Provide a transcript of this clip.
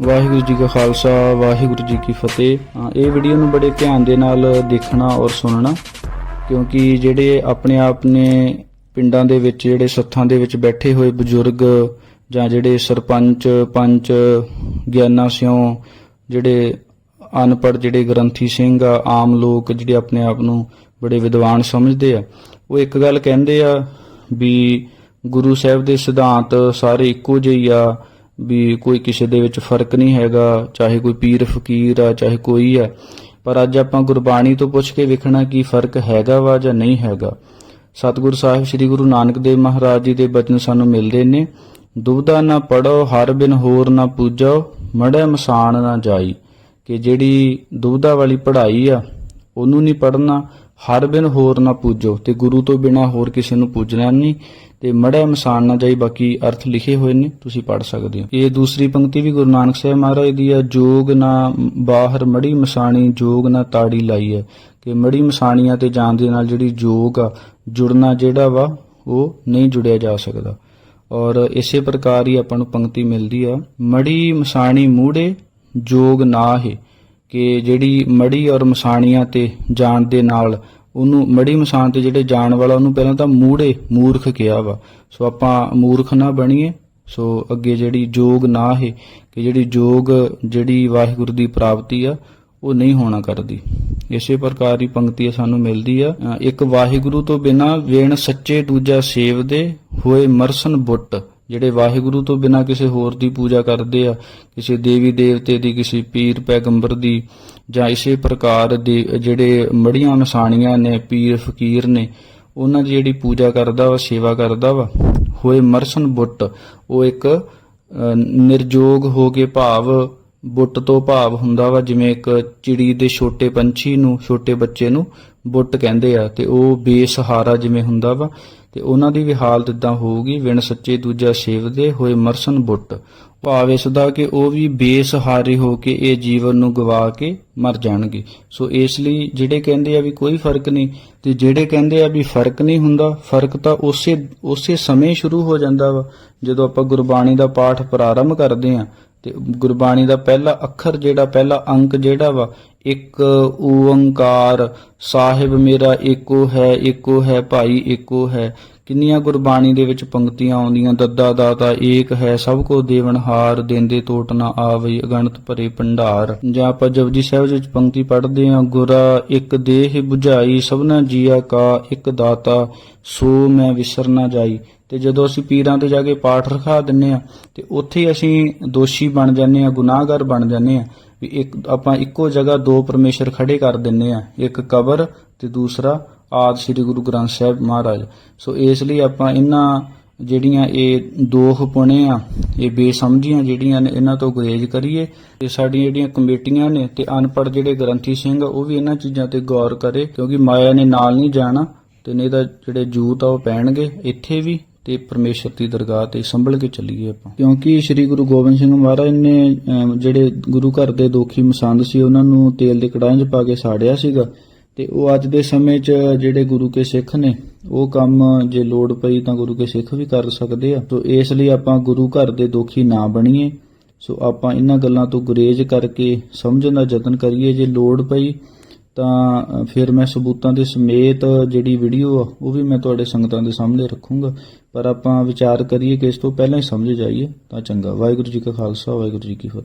ਵਾਹਿਗੁਰੂ ਜੀ ਕਾ ਖਾਲਸਾ, ਵਾਹਿਗੁਰੂ ਜੀ ਕੀ ਫਤਿਹ। ਇਹ ਵੀਡੀਓ ਨੂੰ ਬੜੇ ਧਿਆਨ ਦੇ ਨਾਲ ਦੇਖਣਾ ਔਰ ਸੁਣਨਾ, ਕਿਉਂਕਿ ਜਿਹੜੇ ਆਪਣੇ ਆਪ ਨੇ ਪਿੰਡਾਂ ਦੇ ਵਿੱਚ, ਜਿਹੜੇ ਸੱਥਾਂ ਦੇ ਵਿੱਚ ਬੈਠੇ ਹੋਏ ਬਜ਼ੁਰਗ ਜਾਂ ਜਿਹੜੇ ਸਰਪੰਚ, ਪੰਚ, ਗਿਆਨਾ ਸਿਓ ਜਿਹੜੇ ਅਨਪੜ੍ਹ, ਜਿਹੜੇ ਗ੍ਰੰਥੀ ਸਿੰਘ ਆ, ਆਮ ਲੋਕ ਜਿਹੜੇ ਆਪਣੇ ਆਪ ਨੂੰ ਬੜੇ ਵਿਦਵਾਨ ਸਮਝਦੇ ਆ, ਉਹ ਇੱਕ ਗੱਲ ਕਹਿੰਦੇ ਆ ਵੀ ਗੁਰੂ ਸਾਹਿਬ ਦੇ ਸਿਧਾਂਤ ਸਾਰੇ ਇੱਕੋ ਜਿਹੇ ਆ ਵੀ ਕੋਈ ਕਿਸੇ ਦੇ ਵਿੱਚ ਫ਼ਰਕ ਨਹੀਂ ਹੈਗਾ, ਚਾਹੇ ਕੋਈ ਪੀਰ, ਫਕੀਰ ਆ, ਚਾਹੇ ਕੋਈ ਆ। ਪਰ ਅੱਜ ਆਪਾਂ ਗੁਰਬਾਣੀ ਤੋਂ ਪੁੱਛ ਕੇ ਵੇਖਣਾ ਕੀ ਫ਼ਰਕ ਹੈਗਾ ਵਾ ਜਾਂ ਨਹੀਂ ਹੈਗਾ। ਸਤਿਗੁਰ ਸਾਹਿਬ, ਸ੍ਰੀ ਗੁਰੂ ਨਾਨਕ ਦੇਵ ਮਹਾਰਾਜ ਜੀ ਦੇ ਬਚਨ ਸਾਨੂੰ ਮਿਲਦੇ ਨੇ ਦੁਬਦਾ ਨਾ ਪੜੋ ਹਰ ਬਿਨ ਹੋਰ ਨਾ ਪੂਜੋ ਮੜੈ ਮਸਾਨ ਨਾ ਜਾਈ। ਕਿ ਜਿਹੜੀ ਦੁਬਦਾ ਵਾਲੀ ਪੜ੍ਹਾਈ ਆ, ਉਹਨੂੰ ਨਹੀਂ ਪੜਨਾ ਹਰ ਬਿਨ ਹੋਰ ਨਾ ਪੂਜੋ, ਤੇ ਗੁਰੂ ਤੋਂ ਬਿਨਾ ਹੋਰ ਕਿਸੇ ਨੂੰ ਪੂਜਣਾ ਨਹੀਂ, ਤੇ ਮੜਿਆ ਮਸਾਨ ਨਾ ਜਾਈ, ਬਾਕੀ ਅਰਥ ਲਿਖੇ ਹੋਏ ਨੇ, ਤੁਸੀਂ ਪੜ ਸਕਦੇ ਹੋ। ਇਹ ਦੂਸਰੀ ਪੰਕਤੀ ਵੀ ਗੁਰੂ ਨਾਨਕ ਸਾਹਿਬ ਮਹਾਰਾਜ ਦੀ ਆ, ਜੋਗ ਨਾ ਬਾਹਰ ਮੜੀ ਮਸਾਣੀ, ਜੋਗ ਨਾ ਤਾੜੀ ਲਾਈ ਹੈ ਕਿ ਮੜੀ ਮਸਾਣੀਆਂ ਤੇ ਜਾਣ ਦੇ ਨਾਲ ਜਿਹੜੀ ਜੋਗ ਆ, ਜੁੜਨਾ ਜਿਹੜਾ ਵਾ, ਉਹ ਨਹੀਂ ਜੁੜਿਆ ਜਾ ਸਕਦਾ। ਔਰ ਇਸੇ ਪ੍ਰਕਾਰ ਹੀ ਆਪਾਂ ਨੂੰ ਪੰਕਤੀ ਮਿਲਦੀ ਆ ਮੜੀ ਮਸਾਣੀ ਮੂੜੇ, ਜੋਗ ਨਾ ਹੈ। ਕਿ ਜਿਹੜੀ ਮੜੀ ਔਰ ਮਸਾਣੀਆਂ ਤੇ ਜਾਣ ਦੇ ਨਾਲ ਉਹਨੂੰ ਮੜੀ ਮਸਾਨ ਤੇ ਜਿਹੜੇ ਜਾਣ ਵਾਲਾ ਉਹਨੂੰ ਪਹਿਲਾਂ ਤਾਂ ਮੂੜੇ, ਮੂਰਖ ਕਿਹਾ ਵਾ। ਸੋ ਆਪਾਂ ਮੂਰਖ ਨਾ ਬਣੀਏ, ਸੋ ਅੱਗੇ ਜਿਹੜੀ ਜੋਗ ਨਾ ਹੈ, ਕਿ ਜਿਹੜੀ ਜੋਗ ਜਿਹੜੀ ਵਾਹਿਗੁਰੂ ਦੀ ਪ੍ਰਾਪਤੀ ਆ, ਉਹ ਨਹੀਂ ਹੋਣਾ ਕਰਦੀ। ਇਸੇ ਪ੍ਰਕਾਰ ਦੀ ਪੰਕਤੀ ਸਾਨੂੰ ਮਿਲਦੀ ਆ। ਇੱਕ ਵਾਹਿਗੁਰੂ ਤੋਂ ਬਿਨਾ ਵੇਣ ਸੱਚੇ ਦੂਜਾ ਸੇਵ ਦੇ, ਹੋਏ ਮਰਸਨ ਬੁੱਟ। ਜਿਹੜੇ ਵਾਹਿਗੁਰੂ ਤੋਂ ਬਿਨਾ ਕਿਸੇ ਹੋਰ ਦੀ ਪੂਜਾ ਕਰਦੇ ਆ ਕਿਸੇ ਦੇਵੀ ਦੇਵਤੇ ਦੀ ਕਿਸੇ ਪੀਰ ਪੈਗੰਬਰ ਦੀ ਜਾਂ ਇਸੇ ਪ੍ਰਕਾਰ ਦੇ ਜਿਹੜੇ ਮੜੀਆਂ ਨਸ਼ਾਣੀਆਂ ਨੇ ਪੀਰ ਫਕੀਰ ਨੇ ਉਹਨਾਂ ਦੀ ਜਿਹੜੀ ਪੂਜਾ ਕਰਦਾ ਵਾ ਸੇਵਾ ਕਰਦਾ ਵਾ ਹੋਏ ਮਰਸਨ ਬੁੱਟ ਉਹ ਇੱਕ ਅ, ਨਿਰਜੋਗ ਹੋ ਕੇ ਭਾਵ ਬੁੱਟ ਤੋਂ ਭਾਵ ਹੁੰਦਾ ਵਾ ਜਿਵੇਂ ਇੱਕ ਚਿੜੀ ਦੇ ਛੋਟੇ ਪੰਛੀ ਨੂੰ ਛੋਟੇ ਬੱਚੇ ਨੂੰ ਬੁੱਟ ਕਹਿੰਦੇ ਆ ਤੇ ਉਹ ਬੇਸਹਾਰਾ ਜਿਵੇਂ ਹੁੰਦਾ ਵਾ ਤੇ ਉਹਨਾਂ ਦੀ ਵੀ ਹਾਲਤ ਇਦਾਂ ਹੋਊਗੀ, ਵਿਣ ਸੱਚੇ ਦੂਜਾ ਸੇਵਦੇ ਹੋਏ ਮਰਸਨ ਬੁੱਟ। ਭਾਵ ਇਸ ਦਾ ਕਿ ਉਹ ਵੀ ਬੇਸਹਾਰੇ ਹੋ ਕੇ ਇਹ ਜੀਵਨ ਨੂੰ ਗਵਾ ਕੇ ਮਰ ਜਾਣਗੇ। ਸੋ ਇਸ ਲਈ ਜਿਹੜੇ ਕਹਿੰਦੇ ਆ ਵੀ ਕੋਈ ਫ਼ਰਕ ਨਹੀਂ, ਤੇ ਜਿਹੜੇ ਕਹਿੰਦੇ ਆ ਵੀ ਫ਼ਰਕ ਨਹੀਂ ਹੁੰਦਾ, ਫ਼ਰਕ ਤਾਂ ਉਸੇ ਉਸੇ ਸਮੇਂ ਸ਼ੁਰੂ ਹੋ ਜਾਂਦਾ ਵਾ, ਜਦੋਂ ਆਪਾਂ ਗੁਰਬਾਣੀ ਦਾ ਪਾਠ ਪ੍ਰਾਰੰਭ ਕਰਦੇ ਆ। ਤੇ ਗੁਰਬਾਣੀ ਦਾ ਪਹਿਲਾ ਅੱਖਰ ਜਿਹੜਾ, ਪਹਿਲਾ ਅੰਕ ਜਿਹੜਾ ਵਾ ਇੱਕ ਓੰਕਾਰ, ਸਾਹਿਬ ਮੇਰਾ ਏਕੋ ਹੈ ਏਕੋ ਹੈ ਭਾਈ ਏਕੋ ਹੈ। ਕਿੰਨੀਆਂ ਗੁਰਬਾਣੀ ਦੇ ਵਿੱਚ ਪੰਕਤੀਆਂ ਆਉਂਦੀਆਂ, ਦੱਦਾ ਦਾਤਾ ਏਕ ਹੈ, ਸਭ ਕੋ ਦੇਵਨਹਾਰ ਦੇਂਦੇ ਟੋਟ ਨਾ ਆਵਈ, ਅਗਣਤ ਭਰੇ ਭੰਡਾਰ। ਜਾਂ ਆਪਾਂ ਜਪਜੀ ਸਾਹਿਬ ਵਿੱਚ ਪੰਕਤੀ ਪੜ੍ਹਦੇ ਹਾਂ, ਗੁਰਾ ਇੱਕ ਦੇਹ 부ਝਾਈ ਸਭਨਾ ਜੀਆ ਕਾ ਇੱਕ ਦਾਤਾ, ਸੋ ਮੈਂ ਵਿਸਰ ਨਾ ਜਾਈ। ਤੇ ਜਦੋਂ ਅਸੀਂ ਪੀਰਾਂ ਤੇ ਜਾ ਕੇ ਪਾਠ ਰਖਾ ਦਿੰਨੇ ਆ ਤੇ ਉੱਥੇ ਅਸੀਂ ਦੋਸ਼ੀ ਬਣ ਜਾਂਦੇ ਆ ਗੁਨਾਹਗਰ ਬਣ ਜਾਂਦੇ ਆ ਵੀ ਇੱਕ ਆਪਾਂ ਇੱਕੋ ਜਗ੍ਹਾ ਦੋ ਪਰਮੇਸ਼ਰ ਖੜੇ ਕਰ ਦਿੰਨੇ ਆ, ਇੱਕ ਕਬਰ ਤੇ ਦੂਸਰਾ ਆਦ ਸ੍ਰੀ ਗੁਰੂ ਗ੍ਰੰਥ ਸਾਹਿਬ ਮਹਾਰਾਜ। ਸੋ ਇਸ ਲਈ ਆਪਾਂ ਇਹਨਾਂ ਜਿਹੜੀਆਂ ਇਹ ਦੋਖ ਪੁਣੇ ਆ, ਇਹ ਬੇਸਮਝੀਆਂ ਜਿਹੜੀਆਂ ਨੇ, ਇਹਨਾਂ ਤੋਂ ਗੁਰੇਜ਼ ਕਰੀਏ ਤੇ ਸਾਡੀਆਂ ਜਿਹੜੀਆਂ ਕਮੇਟੀਆਂ ਨੇ ਤੇ ਅਨਪੜ੍ਹ ਜਿਹੜੇ ਗ੍ਰੰਥੀ ਸਿੰਘ ਉਹ ਵੀ ਇਹਨਾਂ ਚੀਜ਼ਾਂ ਤੇ ਗੌਰ ਕਰੇ ਕਿਉਂਕਿ ਮਾਇਆ ਨੇ ਨਾਲ ਨਹੀਂ ਜਾਣਾ ਤੇ ਨਹੀਂ ਤਾਂ ਜਿਹੜੇ ਜੂਤ ਆ ਉਹ ਪੈਣਗੇ ਇੱਥੇ ਵੀ। ਤੇ ਪਰਮੇਸ਼ਰ ਦੀ ਦਰਗਾਹ ਤੇ ਸੰਭਲ ਕੇ ਚੱਲੀਏ ਆਪਾਂ। ਕਿਉਂਕਿ ਸ੍ਰੀ ਗੁਰੂ ਗੋਬਿੰਦ ਸਿੰਘ ਮਹਾਰਾਜ ਨੇ ਜਿਹੜੇ ਗੁਰੂ ਘਰ ਦੇ ਦੋਖੀ ਮਸੰਦ ਸੀ, ਉਹਨਾਂ ਨੂੰ ਤੇਲ ਦੇ ਕੜਾਹਾਂ 'ਚ ਪਾ ਕੇ ਸਾੜਿਆ ਸੀਗਾ। ਤੇ ਉਹ ਅੱਜ ਦੇ ਸਮੇਂ 'ਚ ਜਿਹੜੇ ਗੁਰੂ ਕੇ ਸਿੱਖ ਨੇ, ਉਹ ਕੰਮ ਜੇ ਲੋੜ ਪਈ ਤਾਂ ਗੁਰੂ ਕੇ ਸਿੱਖ ਵੀ ਕਰ ਸਕਦੇ ਆ। ਸੋ ਇਸ ਲਈ ਆਪਾਂ ਗੁਰੂ ਘਰ ਦੇ ਦੋਖੀ ਨਾ ਬਣੀਏ। ਸੋ ਆਪਾਂ ਇਹਨਾਂ ਗੱਲਾਂ ਤੋਂ ਗੁਰੇਜ਼ ਕਰਕੇ ਸਮਝਣ ਦਾ ਯਤਨ ਕਰੀਏ, ਜੇ ਲੋੜ ਪਈ ਤਾਂ ਫਿਰ ਮੈਂ ਸਬੂਤਾਂ ਦੇ ਸਮੇਤ ਜਿਹੜੀ ਵੀਡੀਓ ਆ, ਉਹ ਵੀ ਮੈਂ ਤੁਹਾਡੇ ਸੰਗਤਾਂ ਦੇ ਸਾਹਮਣੇ ਰੱਖੂੰਗਾ। ਪਰ ਆਪਾਂ ਵਿਚਾਰ ਕਰੀਏ ਕਿ ਇਸ ਤੋਂ ਪਹਿਲਾਂ ਹੀ ਸਮਝ ਜਾਈਏ, ਤਾਂ ਚੰਗਾ। ਵਾਹਿਗੁਰੂ ਜੀ ਕਾ ਖਾਲਸਾ, ਵਾਹਿਗੁਰੂ ਜੀ ਕੀ ਫਤਿਹ।